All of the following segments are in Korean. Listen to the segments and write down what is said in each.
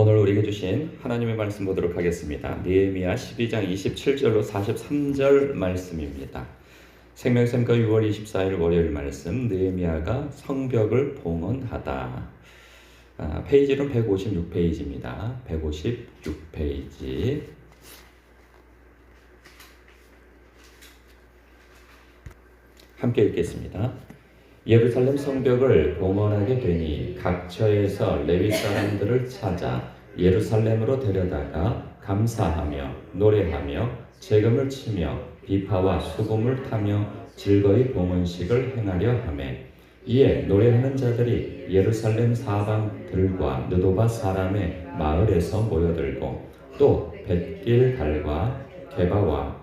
오늘 우리에게 주신 하나님의 말씀 보도록 하겠습니다. 느헤미야 12장 27절로 43절 말씀입니다. 생명샘과 6월 24일 월요일 말씀 느헤미야가 성벽을 봉헌하다. 아, 페이지는 156페이지입니다. 156페이지. 함께 읽겠습니다. 예루살렘 성벽을 봉헌하게 되니 각처에서 레위 사람들을 찾아 예루살렘으로 데려다가 감사하며 노래하며 재금을 치며 비파와 수금을 타며 즐거이 봉헌식을 행하려 하매 이에 노래하는 자들이 예루살렘 사방들과 느도바 사람의 마을에서 모여들고 또 벳길 달과 게바와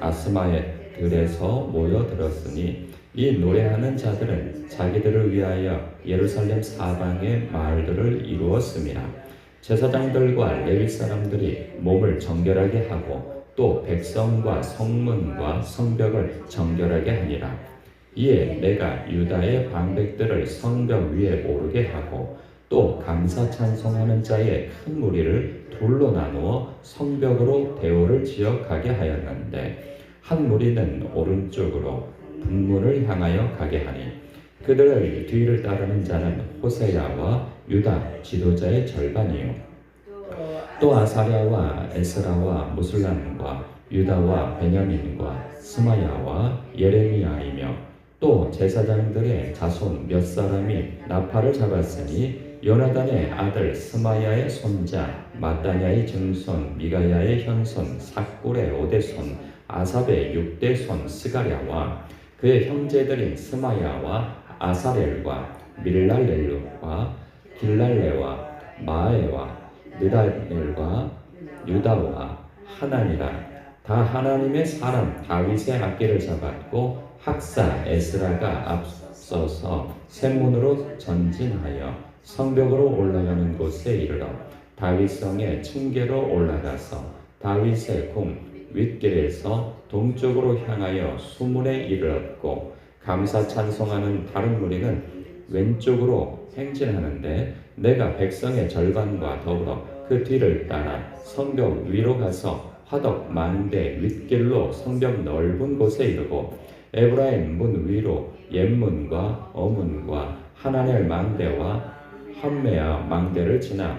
아스마의 들에서 모여들었으니 이 노래하는 자들은 자기들을 위하여 예루살렘 사방의 마을들을 이루었습니다. 제사장들과 레위 사람들이 몸을 정결하게 하고 또 백성과 성문과 성벽을 정결하게 하니라. 이에 내가 유다의 방백들을 성벽 위에 오르게 하고 또 감사 찬송하는 자의 큰 무리를 둘로 나누어 성벽으로 대오를 지어 가게 하였는데 한 무리는 오른쪽으로 분문을 향하여 가게 하니 그들의 뒤를 따르는 자는 호세야와 유다 지도자의 절반이요. 또 아사랴와 에스라와 무슬람과 유다와 베냐민과 스마야와 예레미야이며 또 제사장들의 자손 몇 사람이 나팔을 잡았으니 요나단의 아들 스마야의 손자 마따냐의 증손 미가야의 현손 삭굴의 오대손 아삽의 육대손 스가랴와 그의 형제들인 스마야와 아사렐과 밀랄렐루와 길랄레와 마에와 느다넬과 유다와 하나니라. 다 하나님의 사람 다윗의 악기를 잡았고 학사 에스라가 앞서서 샘문으로 전진하여 성벽으로 올라가는 곳에 이르러 다윗성의 층계로 올라가서 다윗의 궁 윗길에서 동쪽으로 향하여 수문에 이르렀고 감사 찬송하는 다른 무리는 왼쪽으로 행진하는데 내가 백성의 절반과 더불어 그 뒤를 따라 성벽 위로 가서 화덕 만대 윗길로 성벽 넓은 곳에 이르고 에브라임 문 위로 옛문과 어문과 하나넬 망대와 한메아 망대를 지나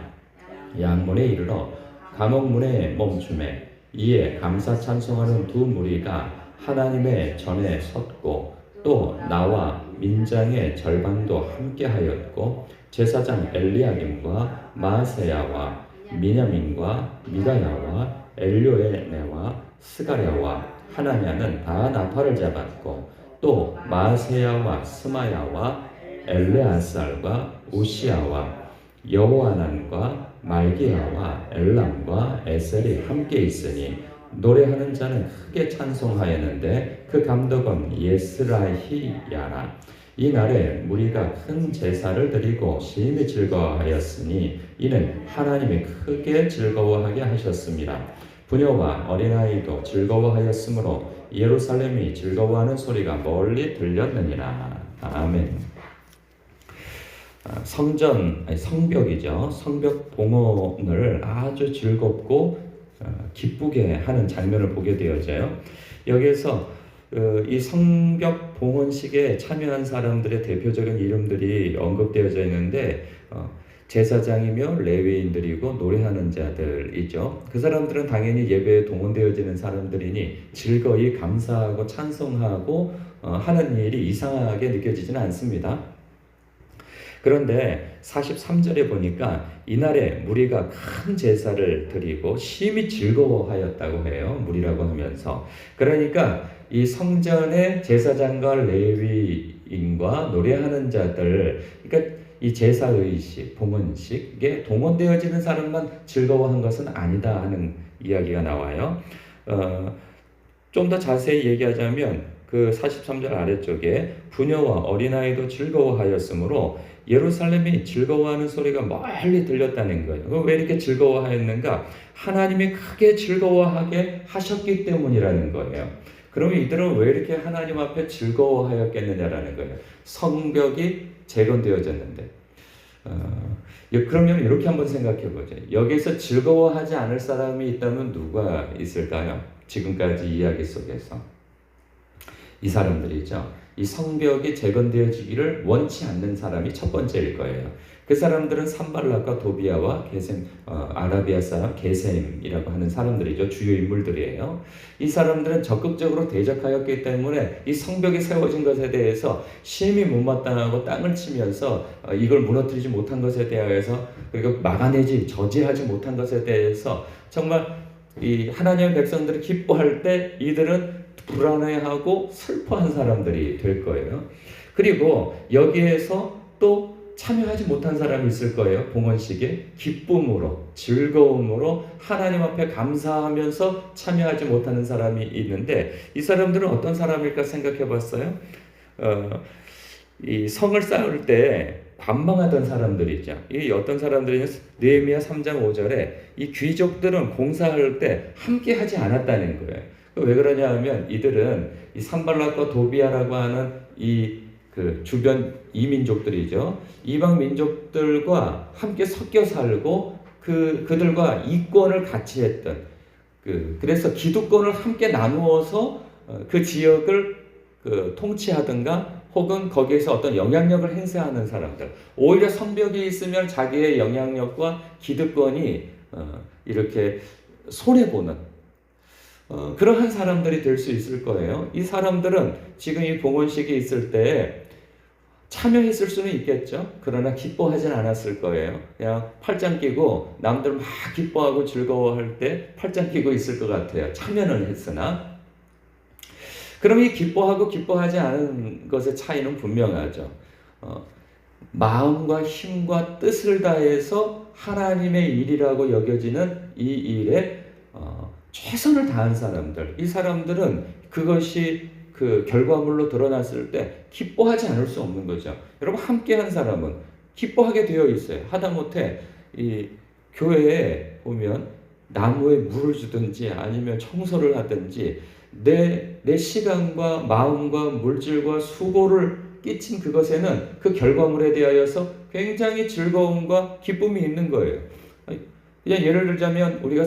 양문에 이르러 감옥문에 멈춤에 이에 감사 찬송하는 두 무리가 하나님의 전에 섰고 또 나와 민장의 절반도 함께하였고 제사장 엘리야김과 마세야와 미냐민과 미가야와 엘료에네와 스가랴와 하나냐는 다 나팔을 잡았고 또 마세야와 스마야와 엘레아살과 우시아와 여호아난과 말기야와 엘람과 에셀이 함께 있으니 노래하는 자는 크게 찬송하였는데 그 감독은 예스라히야라 이 날에 무리가 큰 제사를 드리고 심히 즐거워하였으니 이는 하나님이 크게 즐거워하게 하셨습니다. 부녀와 어린아이도 즐거워하였으므로 예루살렘이 즐거워하는 소리가 멀리 들렸느니라. 아멘. 아, 성전 아니, 성벽이죠. 성벽 봉헌을 아주 즐겁고 어, 기쁘게 하는 장면을 보게 되어져요. 여기에서 어, 이 성벽 봉헌식에 참여한 사람들의 대표적인 이름들이 언급되어져 있는데 어, 제사장이며 레위인들이고 노래하는 자들이죠. 그 사람들은 당연히 예배에 동원되어지는 사람들이니 즐거이 감사하고 찬송하고 하는 일이 이상하게 느껴지지는 않습니다. 그런데 43절에 보니까 이날에 무리가 큰 제사를 드리고 심히 즐거워하였다고 해요. 무리라고 하면서. 그러니까 이 성전의 제사장과 레위인과 노래하는 자들, 그러니까 이 제사의식, 봉헌식에 동원되어지는 사람만 즐거워한 것은 아니다 하는 이야기가 나와요. 어, 좀 더 자세히 얘기하자면 그 43절 아래쪽에 부녀와 어린아이도 즐거워하였으므로 예루살렘이 즐거워하는 소리가 멀리 들렸다는 거예요. 왜 이렇게 즐거워하였는가? 하나님이 크게 즐거워하게 하셨기 때문이라는 거예요. 그러면 이들은 왜 이렇게 하나님 앞에 즐거워하였겠느냐라는 거예요. 성벽이 재건되어졌는데 어, 예, 그러면 이렇게 한번 생각해 보죠. 여기서 즐거워하지 않을 사람이 있다면 누가 있을까요? 지금까지 이야기 속에서 이 사람들이죠. 이 성벽이 재건되어지기를 원치 않는 사람이 첫 번째일 거예요. 그 사람들은 산발락과 도비아와 게셈, 어, 아라비아 사람 게셈이라고 하는 사람들이죠. 주요 인물들이에요. 이 사람들은 적극적으로 대적하였기 때문에 이 성벽이 세워진 것에 대해서 심히 못마땅하고 땅을 치면서 어, 이걸 무너뜨리지 못한 것에 대하여서 그리고 막아내지 저지하지 못한 것에 대해서 정말 이 하나님의 백성들이 기뻐할 때 이들은 불안해하고 슬퍼한 사람들이 될 거예요. 그리고 여기에서 또 참여하지 못한 사람이 있을 거예요. 봉헌식에 기쁨으로 즐거움으로 하나님 앞에 감사하면서 참여하지 못하는 사람이 있는데 이 사람들은 어떤 사람일까 생각해 봤어요. 어, 이 성을 쌓을 때 관망하던 사람들이죠. 이 어떤 사람들이 느헤미야 3장 5절에 이 귀족들은 공사할 때 함께 하지 않았다는 거예요. 왜 그러냐 하면 이들은 이 산발락과 도비아라고 하는 이 그 주변 이민족들이죠. 이방 민족들과 함께 섞여 살고 그 그들과 이권을 같이 했던 그 그래서 기득권을 함께 나누어서 어, 그 지역을 그 통치하든가 혹은 거기에서 어떤 영향력을 행사하는 사람들 오히려 성벽이 있으면 자기의 영향력과 기득권이 어, 이렇게 손해 보는 어, 그러한 사람들이 될 수 있을 거예요. 이 사람들은 지금 이 봉헌식이 있을 때 참여했을 수는 있겠죠. 그러나 기뻐하진 않았을 거예요. 그냥 팔짱 끼고 남들 막 기뻐하고 즐거워할 때 팔짱 끼고 있을 것 같아요. 참여는 했으나. 그럼 이 기뻐하고 기뻐하지 않은 것의 차이는 분명하죠. 어, 마음과 힘과 뜻을 다해서 하나님의 일이라고 여겨지는 이 일에 어, 최선을 다한 사람들, 이 사람들은 그것이 그 결과물로 드러났을 때 기뻐하지 않을 수 없는 거죠. 여러분 함께 한 사람은 기뻐하게 되어 있어요. 하다못해 이 교회에 보면 나무에 물을 주든지 아니면 청소를 하든지 내, 내 시간과 마음과 물질과 수고를 끼친 그것에는 그 결과물에 대하여서 굉장히 즐거움과 기쁨이 있는 거예요. 그냥 예를 들자면 우리가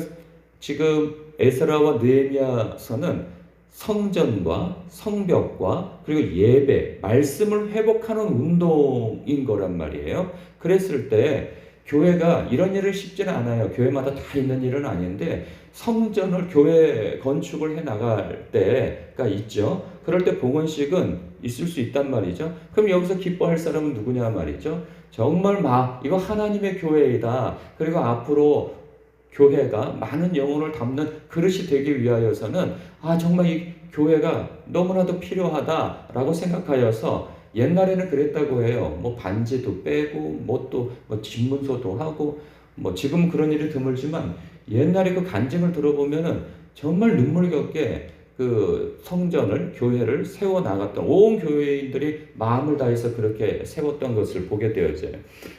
지금 에스라와 느헤미야서는 성전과 성벽과 그리고 예배, 말씀을 회복하는 운동인 거란 말이에요. 그랬을 때 교회가 이런 일을 쉽지는 않아요. 교회마다 다 있는 일은 아닌데 성전을 교회 건축을 해 나갈 때가 있죠. 그럴 때 봉헌식은 있을 수 있단 말이죠. 그럼 여기서 기뻐할 사람은 누구냐 말이죠. 정말 막 이거 하나님의 교회이다. 그리고 앞으로 교회가 많은 영혼을 담는 그릇이 되기 위하여서는 아 정말 이 교회가 너무나도 필요하다라고 생각하여서 옛날에는 그랬다고 해요. 뭐 반지도 빼고 뭐또뭐 집문서도 하고 뭐 지금 그런 일이 드물지만 옛날에 그 간증을 들어보면은 정말 눈물겹게 그 성전을 교회를 세워 나갔던 온 교회인들이 마음을 다해서 그렇게 세웠던 것을 보게 되어져요.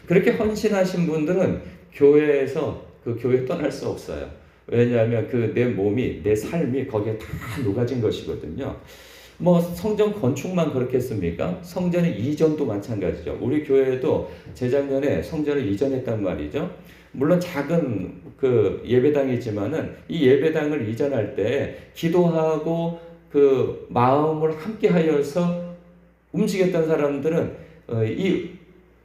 그렇게 헌신하신 분들은 교회에서 그 교회 떠날 수 없어요. 왜냐하면 그 내 몸이 내 삶이 거기에 다 녹아진 것이거든요. 뭐 성전 건축만 그렇겠습니까? 성전의 이전도 마찬가지죠. 우리 교회도 재작년에 성전을 이전했단 말이죠. 물론 작은 그 예배당이지만은 이 예배당을 이전할 때 기도하고 그 마음을 함께 하여서 움직였던 사람들은 어, 이,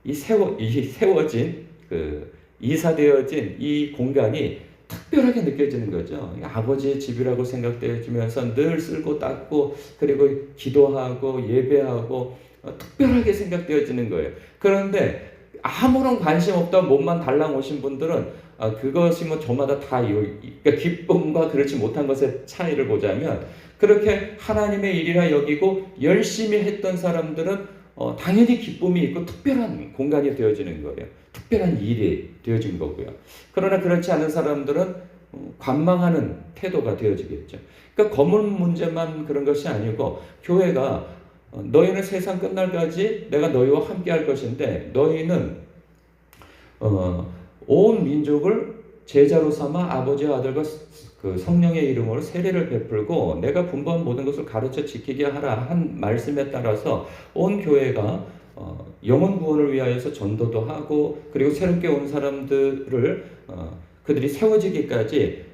이 세워, 이 세워진 그 이사되어진 이 공간이 특별하게 느껴지는 거죠. 아버지의 집이라고 생각되어지면서 늘 쓸고 닦고 그리고 기도하고 예배하고 어, 특별하게 생각되어지는 거예요. 그런데 아무런 관심 없다 몸만 달랑 오신 분들은 어, 그것이 뭐 저마다 다 그러니까 기쁨과 그렇지 못한 것의 차이를 보자면 그렇게 하나님의 일이라 여기고 열심히 했던 사람들은 어, 당연히 기쁨이 있고 특별한 공간이 되어지는 거예요. 특별한 일이 되어진 거고요. 그러나 그렇지 않은 사람들은 어, 관망하는 태도가 되어지겠죠. 그러니까 검은 문제만 그런 것이 아니고 교회가 어, 너희는 세상 끝날까지 내가 너희와 함께 할 것인데 너희는 어, 온 민족을 제자로 삼아 아버지와 아들과 그 성령의 이름으로 세례를 베풀고 내가 분부한 모든 것을 가르쳐 지키게 하라 한 말씀에 따라서 온 교회가 어, 영혼 구원을 위하여서 전도도 하고 그리고 새롭게 온 사람들을 어, 그들이 세워지기까지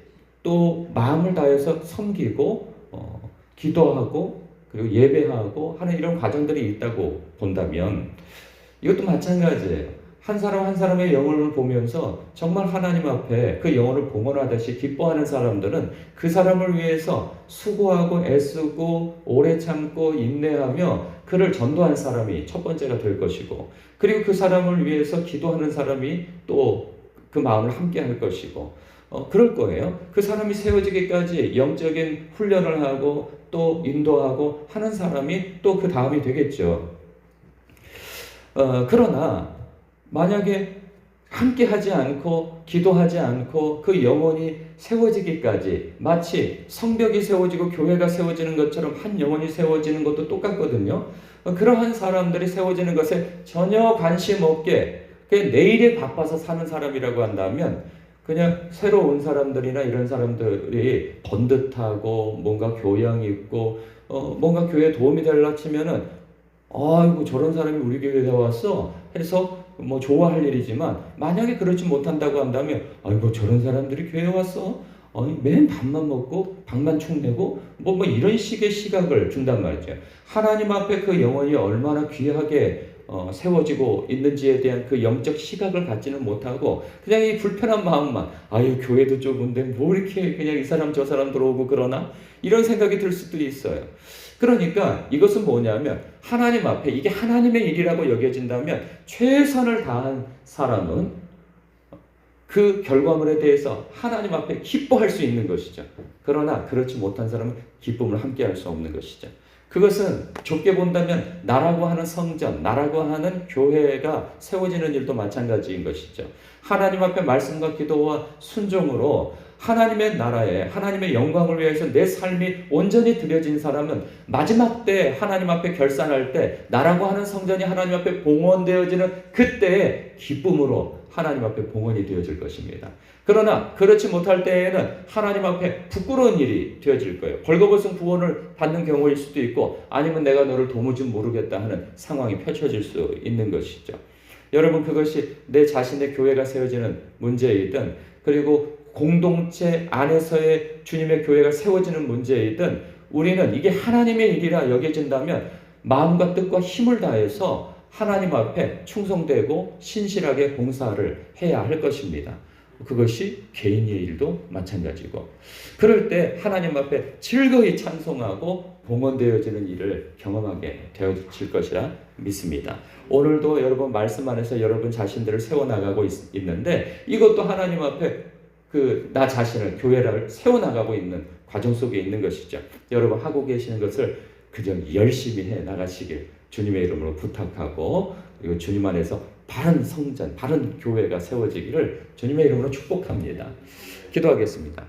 또 마음을 다해서 섬기고 어, 기도하고 그리고 예배하고 하는 이런 과정들이 있다고 본다면 이것도 마찬가지예요. 한 사람 한 사람의 영혼을 보면서 정말 하나님 앞에 그 영혼을 봉헌하듯이 기뻐하는 사람들은 그 사람을 위해서 수고하고 애쓰고 오래 참고 인내하며 그를 전도한 사람이 첫 번째가 될 것이고 그리고 그 사람을 위해서 기도하는 사람이 또 그 마음을 함께 할 것이고 어, 그럴 거예요. 그 사람이 세워지기까지 영적인 훈련을 하고 또 인도하고 하는 사람이 또 그 다음이 되겠죠. 어, 그러나 만약에 함께 하지 않고 기도하지 않고 그 영혼이 세워지기까지 마치 성벽이 세워지고 교회가 세워지는 것처럼 한 영혼이 세워지는 것도 똑같거든요. 어, 그러한 사람들이 세워지는 것에 전혀 관심 없게 내일에 바빠서 사는 사람이라고 한다면 그냥 새로 온 사람들이나 이런 사람들이 번듯하고 뭔가 교양 있고 어, 뭔가 교회에 도움이 되려 치면은 아이고 저런 사람이 우리 교회에 왔어 해서 뭐 좋아할 일이지만 만약에 그렇지 못한다고 한다면 아이고 저런 사람들이 교회에 왔어? 아니 맨 밥만 먹고 방만 축내고 뭐, 뭐 이런 식의 시각을 준단 말이죠. 하나님 앞에 그 영혼이 얼마나 귀하게 어, 세워지고 있는지에 대한 그 영적 시각을 갖지는 못하고 그냥 이 불편한 마음만 아유 교회도 좁은데 뭐 이렇게 그냥 이 사람 저 사람 들어오고 그러나? 이런 생각이 들 수도 있어요. 그러니까 이것은 뭐냐면 하나님 앞에 이게 하나님의 일이라고 여겨진다면 최선을 다한 사람은 그 결과물에 대해서 하나님 앞에 기뻐할 수 있는 것이죠. 그러나 그렇지 못한 사람은 기쁨을 함께 할 수 없는 것이죠. 그것은 좁게 본다면 나라고 하는 성전, 나라고 하는 교회가 세워지는 일도 마찬가지인 것이죠. 하나님 앞에 말씀과 기도와 순종으로 하나님의 나라에 하나님의 영광을 위해서 내 삶이 온전히 드려진 사람은 마지막 때 하나님 앞에 결산할 때 나라고 하는 성전이 하나님 앞에 봉헌되어지는 그때의 기쁨으로 하나님 앞에 봉헌이 되어질 것입니다. 그러나 그렇지 못할 때에는 하나님 앞에 부끄러운 일이 되어질 거예요. 벌거벗은 구원을 받는 경우일 수도 있고 아니면 내가 너를 도무지 모르겠다 하는 상황이 펼쳐질 수 있는 것이죠. 여러분 그것이 내 자신의 교회가 세워지는 문제이든 그리고 공동체 안에서의 주님의 교회가 세워지는 문제이든 우리는 이게 하나님의 일이라 여겨진다면 마음과 뜻과 힘을 다해서 하나님 앞에 충성되고 신실하게 봉사를 해야 할 것입니다. 그것이 개인의 일도 마찬가지고 그럴 때 하나님 앞에 즐거이 찬송하고 봉헌되어지는 일을 경험하게 되어질 것이라 믿습니다. 오늘도 여러분 말씀 안에서 여러분 자신들을 세워나가고 있, 는데 이것도 하나님 앞에 그 나 자신을 교회를 세워나가고 있는 과정 속에 있는 것이죠. 여러분 하고 계시는 것을 그저 열심히 해 나가시길 주님의 이름으로 부탁하고 그리고 주님 안에서 바른 성전, 바른 교회가 세워지기를 주님의 이름으로 축복합니다. 기도하겠습니다.